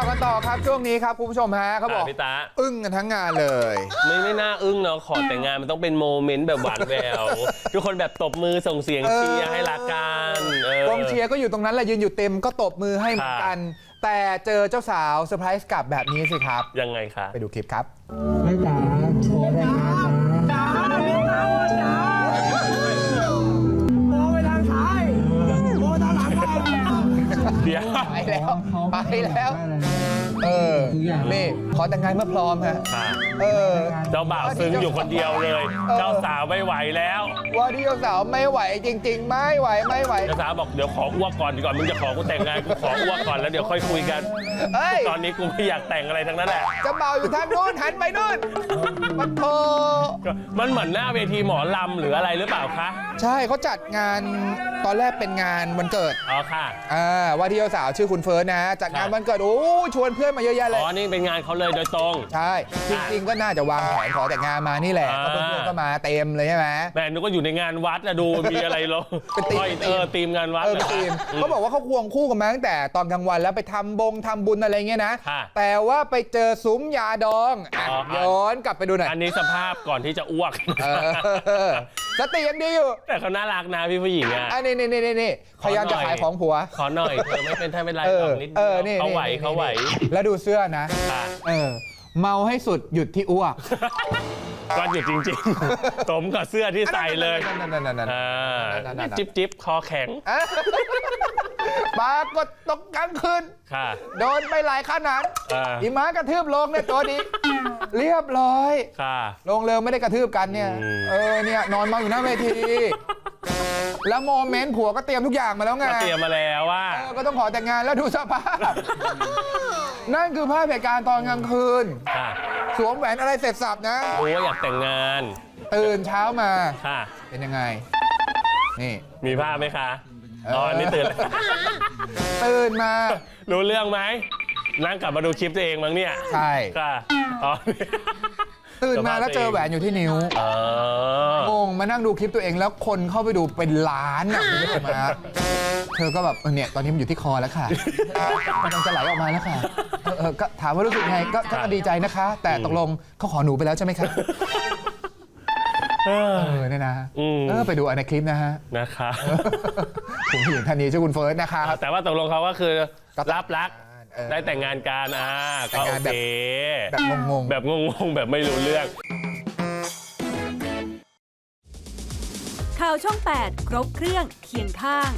ข่าวกันต่อครับช่วงนี้ครับคุณผู้ชมฮะเขาบอกอะพี่ตาอึ้งกันทั้งงานเลย ไม่ไม่น่าอึ้งเนาะขอแต่งงานมันต้องเป็นโมเมนต์แบบหวานแหววทุกคนแบบตบมือส่งเสียงเชียร์ให้รักกันเออกองเชียร์ก็อยู่ตรงนั้นแหละยืนอยู่เต็มก็ตบมือให้เหมือนกัน แต่เจอเจ้าสาวเซอร์ไพรส์กลับแบบนี้สิครับ ยังไงคะไปดูคลิปครับแม่จ๋าโชว์ได้งาน แล้วไปแล้ว เออ นี่ ขอแต่งงานเมื่อพร้อมฮะ ค่ะเออ เจ้าบ่าวซึ้งอยู่คนเดียวเลยเจ้าสาวไม่ไหวแล้วว่าที่เจ้าสาวไม่ไหวจริง ๆ ไม่ไหวไม่ไหว เจ้าสาวบอกเดี๋ยวขออ้วกก่อนดีกว่ามึงจะขอกูแต่งงานกูขออ้วกก่อนแล้วเดี๋ยวค่อยคุยกันเอ้ย ตอนนี้กูไม่อยากแต่งอะไรทั้งนั้นแหละเจะเบาวอยู่ทางโน้นหันไปโน้นมันโทก็มันเหมือนหน้าเวทีหมอลำหรืออะไรหรือเปล่าคะใช่เขาจัดงานตอนแรกเป็นงานวันเกิด อ๋อค่ะ อ่าว่าที่เจ้าสาวชื่อคุณเฟิร์สนะจัดงานวันเกิดโอ้ชวนเพื่อนมาเยอะแยะเลอ๋ย อ นี่เป็นงานเขาเลยโดยตรง ใช่ จริง ๆ ก็น่าจะวางแผนขอแต่งงานมานี่แหละอ่าก็เพื่อนๆก็มาเต็มเลยใช่ไหมแม่นึกว่าอยู่ในงานวัดนะดู มีอะไรหรอเป็นธีมห้อยเออทีมงานวัดเออเป็นทีมเขาบอกว่าเขาควงคู่กันมาตั้งแต่ตอนกลางวันแล้วไปทำบงทำบุญอะไรเงี้ยนะ ค่ะ แต่ว่าไปเจอซุ้มยาดองอะอ๋อ ย้อนกลับไปดูหน่อยอันนี้สภาพก่อนที่จะอ้วก เออสติยังดีอยู่แต่เขาน่ารักนะพี่ผู้หญิงอะ อันนี้นี่นี่นี่พยายามจะขายของผัว ขอหน่อยเธอไม่เป็นท่าไม่เป็นไรเอหรออกนิดเอเดีอนี่ยวเขาไหวนี่ เขาไหว แล้วดูเสื้อนะค่ะเออ เมาให้สุดหยุดที่อ้วกก็อยู่จริงๆ สมกับเสื้อที่ใส่เลยนั่นนั่นนั่นนั่นอ่านั่นๆๆ จิ๊บจิ๊บคอแข็งอะปรากฏตกกลางคืน ค่ะ โดนไปหลายขนาดอ่า อีม้ากระทืบลงเนี่ยตัวนี้ เรียบร้อย ค่ะ ลงเร็วไม่ได้กระทืบกันเนี่ย อืม เออเนี่ยนอนเมาอยู่หน้าเวที แล้วโมเมนต์ผัวก็เตรียมทุกอย่างมาแล้วไงก็เตรียมมาแล้วว่า เออก็ต้องขอแต่งงานแล้วดูสภาพ นั่นคือภาพเหตุการณ์ตอนกลางคืน ค่ะสวมแหวนอะไรเสร็จสับนะ โอ้ยอยากแต่งงานตื่นเช้ามา ค่ะ เป็นยังไง นี่ มีภาพไหมคะเอออ๋อ๋อนี่ตื่นแล้วตื่นมา รู้เรื่องไหมนั่งกลับมาดูคลิปตัวเองมั้งเนี่ยใช่ ค่ะอ๋อตื่นมาแล้วเจอแหวนอยู่ที่นิ้วอ๋องงมานั่งดูคลิปตัวเองแล้วคนเข้าไปดูเป็นล้านอะคุณผู้ชมฮะ เธอก็แบบเออเนี่ยตอนนี้มันอยู่ที่คอแล้วค่ะกำลังจะไหลออกมาแล้วค่ะเออเออก็ถามว่ารู้สึกไงก็ก็ดีใจนะคะ แต่ตกลงเขาขอหนูไปแล้วใช่ไหมคะเออ เออเนี่ยนะอืม เออไปดูอันในคลิปนะฮะนะคะคุณผู้หญิงท่านนี้ชื่อคุณเฟิร์สนะครับแต่ว่าตกลงเขาก็คือรับรักเออได้แต่งงานกันอ่าแต่ก็งโองานแบบเค แบบงงๆ แบบงงๆ แบบไม่รู้เรื่อง ข่าวช่อง 8 ครบเครื่องเคียงข้าง